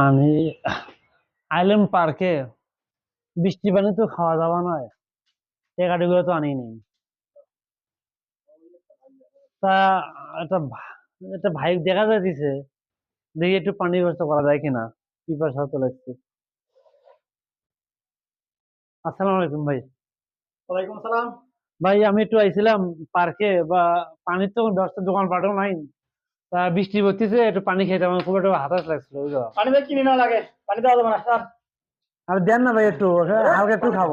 আমি আইলাম পার্কে বৃষ্টি পানি তো খাওয়া দাওয়া নয় টেকাটিগুলো তো আনি নেই। তা একটা ভাই দেখা যাইতেছে দেখি একটু পানির ব্যবস্থা করা যায় কিনা পিপাসা তো লাগছে আসসালামু আলাইকুম ভাই। ওয়ালাইকুম সালাম ভাই আমি একটু আইছিলাম পার্কে বা পানির তো ব্যবস্থা দোকান পাঠও নাই। তা বৃষ্টি পড়তেছে একটু পানি খেতে আমার খুব একটা হাতাশ লাগছিল বুঝলো পানি ভাই কিনে না লাগে। পানি দেওয়া যাবে না স্যার আর দেন না ভাই একটু হালকা একটু খাব।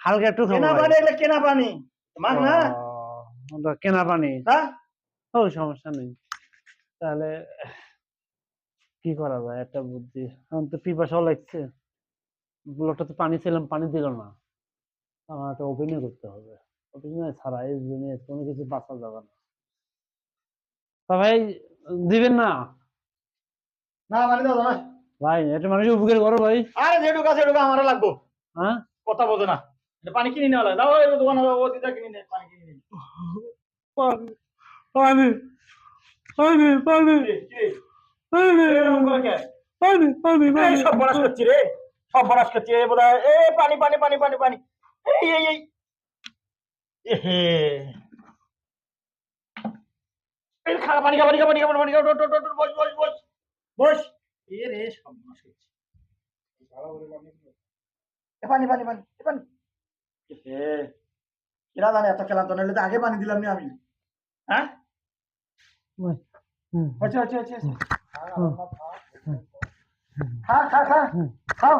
হালকা একটু খাব কেনা পানি এগুলো কেনা পানি। মাগ না? ওটা কেনা পানি। হ্যাঁ? ও সমস্যা নেই। তাহলে কি করা যায় একটা বুদ্ধি। আমার তো পিপাসাও লাগছে। লোকটা তো পানি ছিলাম পানি দিল না। আমার একটা অভিনয় করতে হবে। অভিনয় ছাড়া এই দুনিয়ায় কোনো কিছু বাঁচা যাবে না। তা ভাই দিবেন না? না দেওয়া যাবে না ভাই একটা মানুষের উপকার করো ভাই। আরে যেটুকু আছে সেটুকু আমারও লাগবো। হ্যাঁ? কথা বলতো না। এটা পানি কিনে নেওয়া দাও ওই দোকানে ও দিদা কিনে নে পানি কিনে নে। পানি পানি পানি পানি। পানি? পানি পানি সব বরাস করছি রে। সব বরাস করছি এ বোধহয় এ পানি পানি পানি পানি পানি। এই এই এই। এহে এই খা পানি খা পানি খা পানি খা পানি খা dot dot dot boss boss boss boss. এ রে সব বরাস করছি পানি পানি পানি পানি। এহে কিরা জানে এত খেলাম তো তো আগে পানি দিলাম নি আমি। হ্যাঁ। খা খা খা। খাও।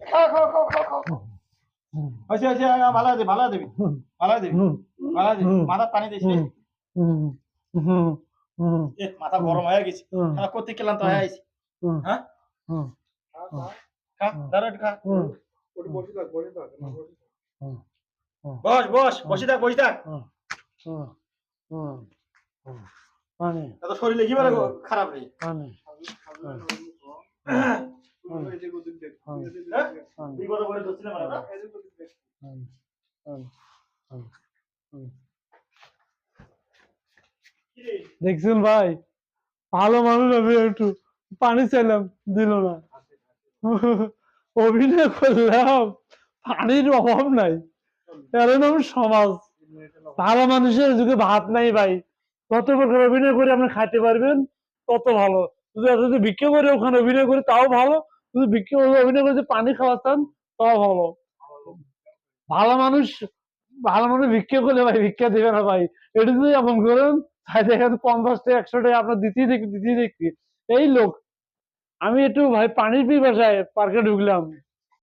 খাও খাও ভালো আছে ভালো আছে ভালো আছে। ভালো আছে। মাথা পানি। এ, মাথা গরম হয়ে গেছে। খেলা করতে গেলাম তো হয়ে আইছি হ্যাঁ? খা দাঁড়া খা। বস বস বসে থাক। বসে থাক পানি। এত শরীরে কি বলে খারাপ রে। পানি। হ্যাঁ? পানি কি কথা বলে দোস্তিলে মানে না? কি রে? দেখছেন ভাই? ভালো মানুষ আমি একটু পানি চাইলাম, দিল না। অভিনয় করলাম, পানির অভাব নাই। এরকম সমাজ। ভালো মানুষের যুগে ভাত নাই ভাই। কত প্রকার অভিনয় করে আপনি খাইতে পারবেন, তত ভালো। যদি যদি ভিক্ষা করে ওখানে অভিনয় করে, তাও ভালো। যদি ভিক্ষা করে অভিনয় করে পানি খাওয়াতাম, তাও ভালো। ভালো মানুষ ভালো মানুষ ভিক্ষা করলে ভাই, ভিক্ষা দেবে না ভাই। এটা যদি এমন করেন তাই এখানে পঞ্চাশটা, একশোটা আপনার দিতেই দেখি দিতেই দেখি এই লোক, আমি একটু ভাই পানির পিপাসায় পার্কে ঢুকলাম।